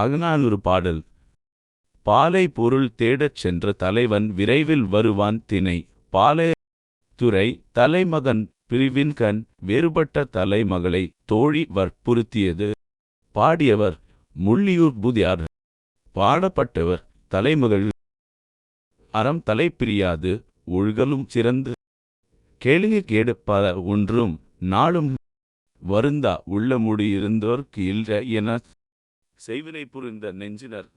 அகநானூறு பாடல். பாலை பொருள் தேடச் சென்ற தலைவன் விரைவில் வருவான் தினை பாலை துறை தலைமகன் பிரிவின்கண் வேறுபட்ட தலைமகளை தோழி வற்புறுத்தியது. பாடியவர் முள்ளியூர் புதியார். பாடப்பட்டவர் தலைமகள். அறம் தலை பிரியாது ஒழுகலும் சிறந்து. கேளிகை கேடு பல ஒன்றும் நாளும். வருந்தா உள்ள இருந்தோர்க்கு இல்ல என செய்வினை புரிந்த நெஞ்சினர்.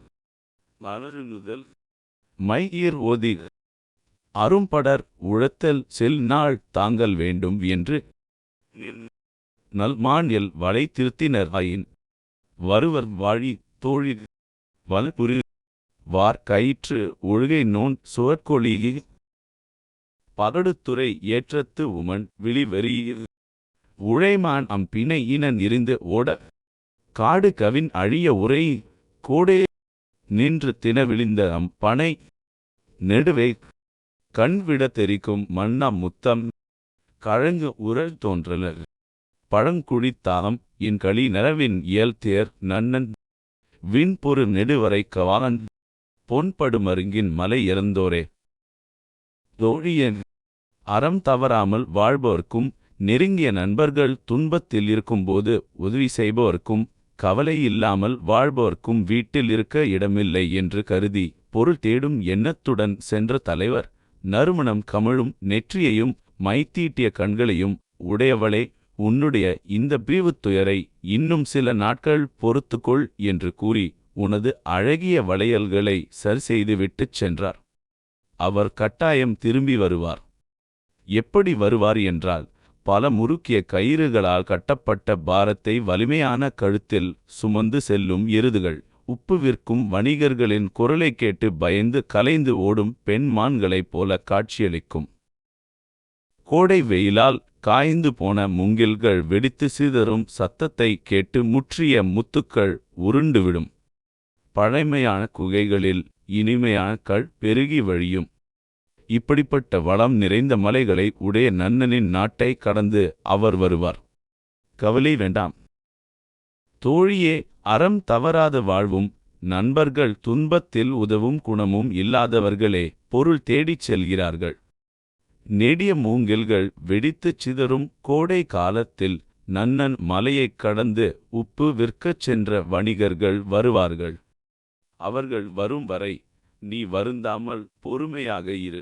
மலருங்குதல் மையிர் ஓதி அரும்படர் உழத்தல் செல் நாள் தாங்கல் வேண்டும் என்று. நல்மான்யல் வளை திருத்தினர் ஆயின் வருவர் வாழி தோழி வல்புரி வார் கயிற்று ஒழுகை நோன் சுவர்கொழி பகடுத்துறை ஏற்றத்து உமன் விழிவெறி உழைமான் அம் பிணை இன இருந்து ஓட. காடு கவின் அழிய உரை கோடே நின்று தின விழிந்த அம் பனை நெடுவே கண்விட தெரிக்கும் மன்னா முத்தம் கழங்கு உரல் தோன்றல பழங்குழித்தாம் என் களி நரவின் இயல் தேர் நன்னன் விண்பொரு நெடுவரை கவாலன் பொன்படுமருங்கின் மலை இறந்தோரே. தோழியன் அறம் தவறாமல் வாழ்பவர்க்கும் நெருங்கிய நண்பர்கள் துன்பத்தில் இருக்கும்போது உதவி செய்பவர்க்கும் கவலை இல்லாமல் வாழ்பவர்க்கும் வீட்டில் இருக்க இடமில்லை என்று கருதி பொருள் தேடும் எண்ணத்துடன் சென்ற தலைவர் நறுமணம் கமழும் நெற்றியையும் மைத்தீட்டிய கண்களையும் உடையவளே உன்னுடைய இந்த பிரிவுத் துயரை இன்னும் சில நாட்கள் பொறுத்துக்கொள் என்று கூறி உனது அழகிய வளையல்களை சரி செய்துவிட்டுச் சென்றார். அவர் கட்டாயம் திரும்பி வருவார். எப்படி வருவார் என்றால் பல முறுக்கிய கயிறுகளால் கட்டப்பட்ட பாரத்தை வலிமையான கழுத்தில் சுமந்து செல்லும் எருதுகள். உப்பு விற்கும் வணிகர்களின் குரலைக் கேட்டு பயந்து கலைந்து ஓடும் பெண் மான்களைப் போல காட்சியளிக்கும். கோடை வெயிலால் காய்ந்து போன முங்கில்கள் வெடித்து சிதறும் சத்தத்தை கேட்டு முற்றிய முத்துக்கள் உருண்டுவிடும் பழைமையான குகைகளில் இனிமையான கள் பெருகி வழியும். இப்படிப்பட்ட வளம் நிறைந்த மலைகளை உடைய நன்னனின் நாட்டை கடந்து அவர் வருவார். கவலை வேண்டாம். தோழியே அறம் தவறாத வாழ்வும் நண்பர்கள் துன்பத்தில் உதவும் குணமும் இல்லாதவர்களே பொருள் தேடிச் செல்கிறார்கள். நெடிய மூங்கில்கள் வெடித்துச் சிதறும் கோடை காலத்தில் நன்னன் மலையைக் கடந்து உப்பு விற்கச் சென்ற வணிகர்கள் வருவார்கள். அவர்கள் வரும் வரை நீ வருந்தாமல் பொறுமையாக இரு.